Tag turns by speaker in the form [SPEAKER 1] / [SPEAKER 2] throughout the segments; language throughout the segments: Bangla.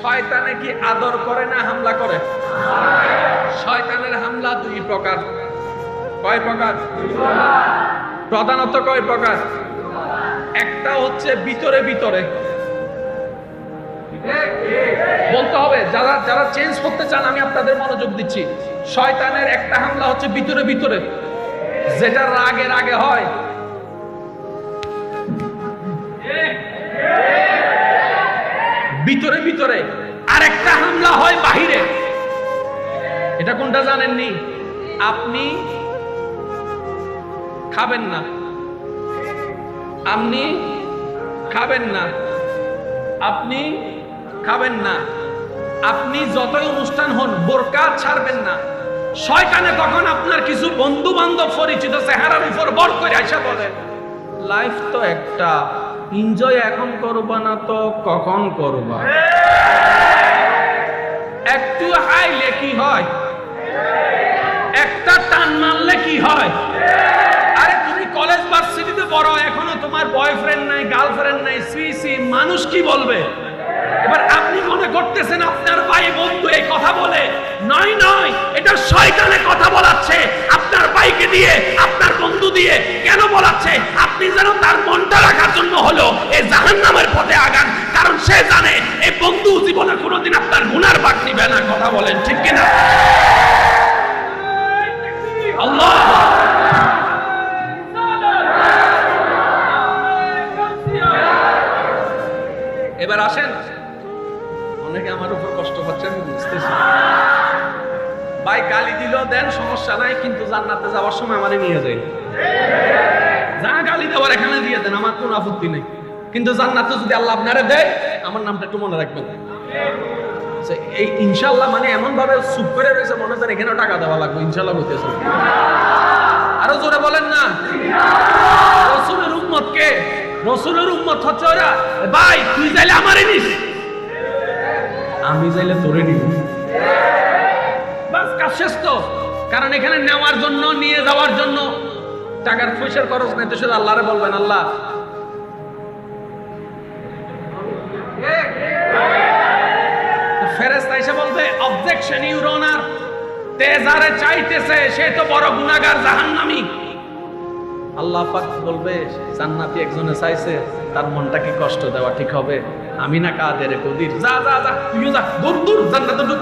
[SPEAKER 1] শয়তানে কি আদর করে না হামলা করে? শয়তানের হামলা দুই প্রকার। কয় প্রকার? প্রধানত কয় প্রকার? একটা হচ্ছে ভিতরে ভিতরে। বলতে হবে, যারা যারা চেঞ্জ করতে চান, আমি আপনাদের মনোযোগ দিচ্ছি। শয়তানের একটা হামলা হচ্ছে ভিতরে ভিতরে। যেটা রাগে রাগে হয় ভিতরে ভিতরে আরেকটা হামলা হয় বাহিরে। এটা কোনটা জানেননি? আপনি খাবেন না। আপনি খাবেন না। আপনি খাবেন না। আপনি যতই অনুষ্ঠান হন, বোরকা ছাড়বেন না। শয়তানে তখন আপনার কিছু বন্ধু বান্ধব পরিচিত চেহারার উপর বর করে আইসা বলে, লাইফ তো একটা এনজয় এখন করবা না তো কখন করবা? একটু হাইলে কি হয়? একটা টান মারলে কি হয়? আরে তুমি কলেজ ভার্সিটিতে পড়ো, এখনও তোমার বয়ফ্রেন্ড নাই, গার্লফ্রেন্ড নাই, সি সি, মানুষ কি বলবে? এবার আপনি মনে করতেছেন আপনার ভাই বন্ধু এই কথা বলে? নয় নয়, এটা শয়তানে কথা বলাচ্ছে গুনার না কথা বলেন, ঠিক কিনা? আল্লাহ! এবার আসেন। অনেকে আমার উপর কষ্ট হচ্ছে আমি বুঝতেছি। ভাই, গালি দিল দেন, সমস্যা নাই, কিন্তু জান্নাতে যাওয়ার সময় আমারে নিয়ে যাই। যা গালি দেওয়ার এখানে দিয়ে দেন, আমার কোনো আপত্তি নেই। কিন্তু জান্নাতে যদি আল্লাহ আপনারে দেয়, আমার নামটা একটু মনে রাখবেন। এই ইনশাল্লাহ মানে এমন ভাবে করে রয়েছে, মনে টাকা দেওয়া লাগবে ইনশাল্লাহ বলতেছে আরও জোরে বলেন না। রসুলের উম্মত কে? রসুলের উম্মত হচ্ছে ওরা ভাই, তুই চাইলে নিস। আমি চাইলে তোরে নিব। বাস, কাজ শেষ তো। কারণ এখানে নেওয়ার জন্য, নিয়ে যাওয়ার জন্য টাকার পয়সার খরচ নেই, তো শুধু আল্লাহরে বলবেন, আল্লাহ এসে বলবে অবজেকশন ইউর অনার তেজারে চাইতেছে, সে তো বড় গুনাহগার জাহান্নামী। আল্লাহ পাক বলবে, জান্নাতি একজনে চাইছে, তার মনটাকে কষ্ট দেওয়া ঠিক হবে? আমি না কাদের কদির? যা যা যা, তুইও যা, দূর দূর, জান্নাত দূর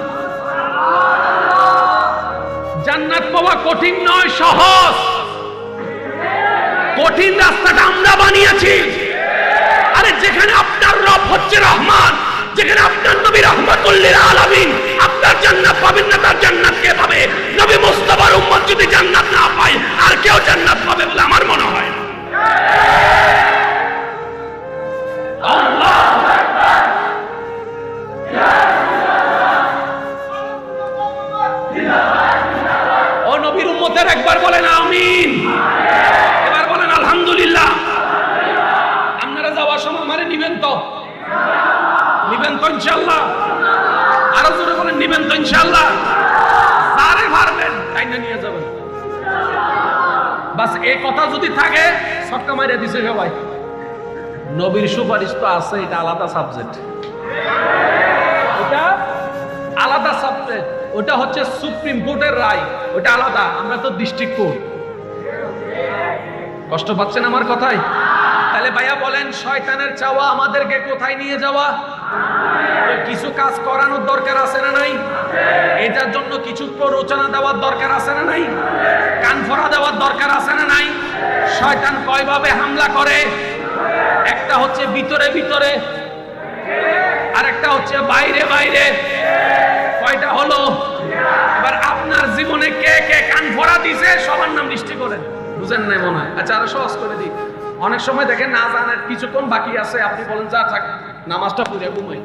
[SPEAKER 1] জান্নাত পাওয়া কঠিন নয়, সহজ। কঠিন রাস্তাটা আমরা বানিয়েছি। আরে যেখানে আপনার রব হচ্ছে রহমান যেখানে আপনার নবী রহমাতুল্লিল আলামিন আপনার জান্নাত পাবেন না, তার জান্নাত কে পাবে? নবী মুস্তাফার উম্মত যদি জান্নাত না পায়, আর কেউ জান্নাত পাবে বলে আমার মনে হয়। ও নবীর উম্মতের একবার বলেন আমিন। এবার বলেন আলহামদুলিল্লাহ। আপনারা যাওয়ার সময় আমারে নিবেন তো? নিবেন তো ইনশাল্লাহ আরও জোরে বলেন নিবেন তো ইনশাল্লাহ সারে ভারবেন তাই না নিয়ে যাবেন বাস এই কথা যদি থাকে সটকা মারিয়ে দিছে সবাই। নবীর সুপারিশ তো আছে, এটা আলাদা সাবজেক্ট এটা আলাদা সাবজেক্ট ওটা হচ্ছে সুপ্রিম কোর্টের রায়। ওটা আলাদা, আমরা তো ডিস্ট্রিক্ট কোর্ট কষ্ট পাচ্ছেন আমার কথাই তাহলে ভাইয়া বলেন, শয়তানের চাওয়া আমাদেরকে কোথায় নিয়ে যাওয়া? কিছু কাজ করানোর দরকার আছে না নাই? এটার জন্য কিছু প্ররোচনা দেওয়ার দরকার আছে না নাই? কান ফোড়া দেওয়ার দরকার আছে না নাই? শয়তান কয়ভাবে হামলা করে? একটা হচ্ছে ভিতরে ভিতরে আর একটা হচ্ছে বাইরে বাইরে। কয়টা হলো? এবার আপনার জীবনে কে কে কান ফোড়া দিছে, সবার নাম লিস্টি করেন বুঝেন নাই মনে হয়? আচ্ছা আরও সহজ করে দিই। অনেক সময় দেখেন না জানেন কিছুক্ষণ বাকি আছে, আপনি বলেন, যা থাক। নামাজটা পুরে ঘুমাই।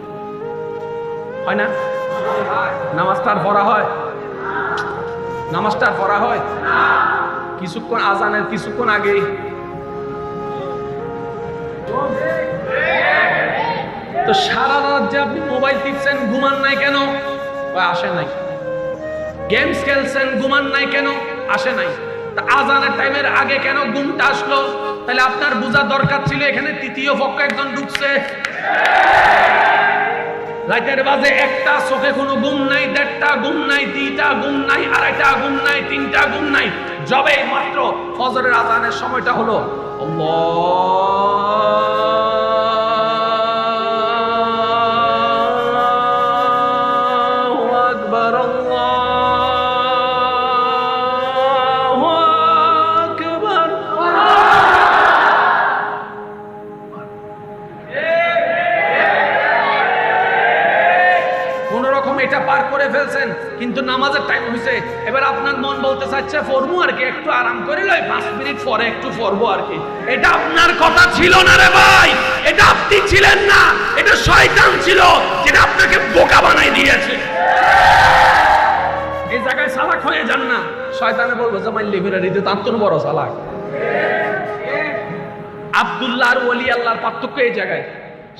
[SPEAKER 1] হয় না? নামাজটা পড়া হয়? নামাজটা পড়া হয়? কিছুক্ষণ আজানের কিছুক্ষণ আগেই। তো সারা রাত যে আপনি মোবাইল টিপছেন, ঘুমান নাই কেন? আসে নাই। গেমস খেলছেন, ঘুমান নাই কেন? আসে নাই। আজানের টাইমের আগে কেন ঘুমটা আসলো? তাহলে আপনার বোঝা দরকার ছিল, এখানে তৃতীয় পক্ষ একজন ঢুকছে। রাতের বাজে একটা, চোখে কোনো ঘুম নাই, দেড়টা ঘুম নাই দুইটা ঘুম নাই, আড়াইটা ঘুম নাই, তিনটা ঘুম নাই। যবে মাত্র ফজরের আজানের সময়টা হলো, আল্লাহু। পার করে ফেলছেন, কিন্তু নামাজের টাইম হয়েছে এবার আপনার মন বলতে চাচ্ছে ফরবো আর কি, একটু আরাম করে লই, পাঁচ মিনিট পরে একটু ফরবো আর কি। এটা আপনার কথা ছিল না রে ভাই, এটা আপনি ছিলেন না, এটা শয়তান ছিল যেটা আপনাকে বোকা বানাই দিয়েছে। এই জায়গায় সালাক হয়ে যান না। শয়তানে বলব যে মাইল লিবিরারি দিতে তার তো বড় সালাক আব্দুল্লাহ আর ওলি, আল্লাহর পার্থক্য এই জায়গায়।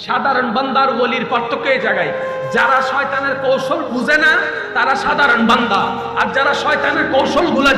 [SPEAKER 1] সাধারণ বান্দার ওলির পার্থক্য এই জায়গায়। যারা শয়তানের কৌশল বুঝে না তারা সাধারণ বান্দা। আর যারা শয়তানের কৌশলগুলা